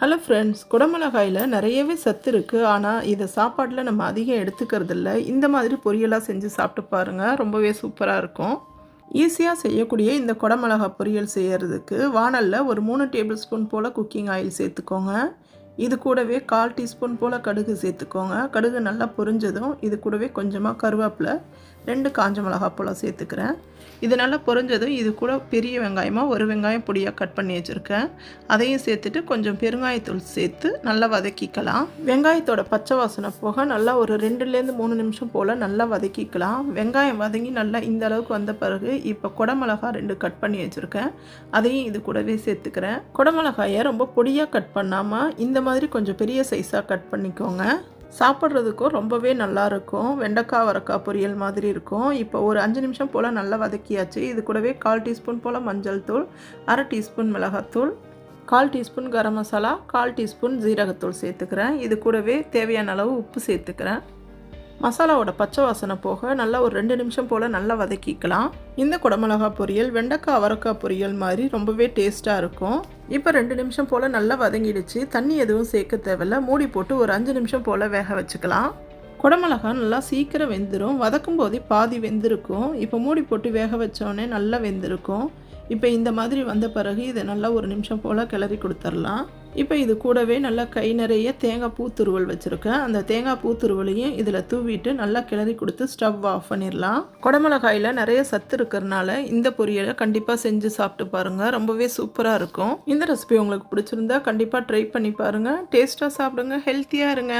Hello friends குடமிளகாயில் நிறையவே சத்து இருக்குது ஆனால் இதை சாப்பாட்டில் நம்ம அதிகம் எடுத்துக்கிறதில்ல. இந்த மாதிரி பொரியலாக செஞ்சு சாப்பிட்டு பாருங்கள் ரொம்பவே சூப்பராக இருக்கும். ஈஸியாக செய்யக்கூடிய இந்த குடமிளகா பொரியல் செய்கிறதுக்கு வாணலில் ஒரு மூணு டேபிள் ஸ்பூன் போல் குக்கிங் ஆயில் சேர்த்துக்கோங்க. இது கூடவே கால் டீஸ்பூன் போல் கடுகு சேர்த்துக்கோங்க. கடுகு நல்லா பொரிஞ்சதும் இது கூடவே கொஞ்சமாக கருவேப்பிலை ரெண்டு காஞ்ச மிளகா போல் சேர்த்துக்கிறேன். இது நல்லா பொரிஞ்சதும் இது கூட பெரிய வெங்காயமாக ஒரு வெங்காயம் பொடியாக கட் பண்ணி வச்சுருக்கேன். அதையும் சேர்த்துட்டு கொஞ்சம் பெருங்காயத்தூள் சேர்த்து நல்லா வதக்கிக்கலாம். வெங்காயத்தோட பச்சை வாசனை போக நல்லா ஒரு ரெண்டுலேருந்து மூணு நிமிஷம் போல் நல்லா வதக்கிக்கலாம். வெங்காயம் வதங்கி நல்லா இந்த அளவுக்கு வந்த பிறகு இப்போ குடமிளகா ரெண்டு கட் பண்ணி வச்சுருக்கேன். அதையும் இது கூடவே சேர்த்துக்கிறேன். குடமிளகாயை ரொம்ப பொடியாக கட் பண்ணாமல் இந்த மாதிரி கொஞ்சம் பெரிய சைஸாக கட் பண்ணிக்கோங்க. சாப்பிட்றதுக்கும் ரொம்பவே நல்லாயிருக்கும் வெண்டைக்காய் வரக்காய் பொரியல் மாதிரி இருக்கும். இப்போ ஒரு அஞ்சு நிமிஷம் போல் நல்லா வதக்கியாச்சு. இது கூடவே கால் டீஸ்பூன் போல் மஞ்சள் தூள் அரை டீஸ்பூன் மிளகாத்தூள் கால் டீஸ்பூன் கரம் மசாலா கால் டீஸ்பூன் ஜீரகத்தூள் சேர்த்துக்கிறேன். இது கூடவே தேவையான அளவு உப்பு சேர்த்துக்கிறேன். மசாலாவோட பச்சை வாசனை போக நல்லா ஒரு ரெண்டு நிமிஷம் போல் நல்லா வதக்கிக்கலாம். இந்த குடமிளகா பொரியல் வெண்டைக்காய் அவரக்காய் பொரியல் மாதிரி ரொம்பவே டேஸ்ட்டாக இருக்கும். இப்போ ரெண்டு நிமிஷம் போல் நல்லா வதங்கிடுச்சு. தண்ணி எதுவும் சேர்க்க தேவையில்ல. மூடி போட்டு ஒரு அஞ்சு நிமிஷம் போல் வேக வச்சுக்கலாம். குடமிளகா நல்லா சீக்கிரம் வெந்துடும் வதக்கும் போதே பாதி வெந்திருக்கும். இப்போ மூடி போட்டு வேக வச்சோடனே நல்லா வெந்திருக்கும். இப்போ இந்த மாதிரி வந்த பிறகு இதை நல்லா ஒரு நிமிஷம் போல் கிளறி கொடுத்துர்லாம் இப்போ இது கூடவே நல்லா கை நிறைய தேங்காய் பூத்துருவல் வச்சுருக்கேன். அந்த தேங்காய் பூத்துருவலையும் இதில் தூவிட்டு நல்லா கிளறி கொடுத்து ஸ்டவ் ஆஃப் பண்ணிடலாம். குடமிளகாயில் நிறைய சத்து இருக்கிறனால இந்த பொரியலை கண்டிப்பாக செஞ்சு சாப்பிட்டு பாருங்கள் ரொம்பவே சூப்பராக இருக்கும். இந்த ரெசிபி உங்களுக்கு பிடிச்சிருந்தா கண்டிப்பாக ட்ரை பண்ணி பாருங்கள் டேஸ்ட்டாக சாப்பிடுங்க. ஹெல்த்தியாக இருங்க.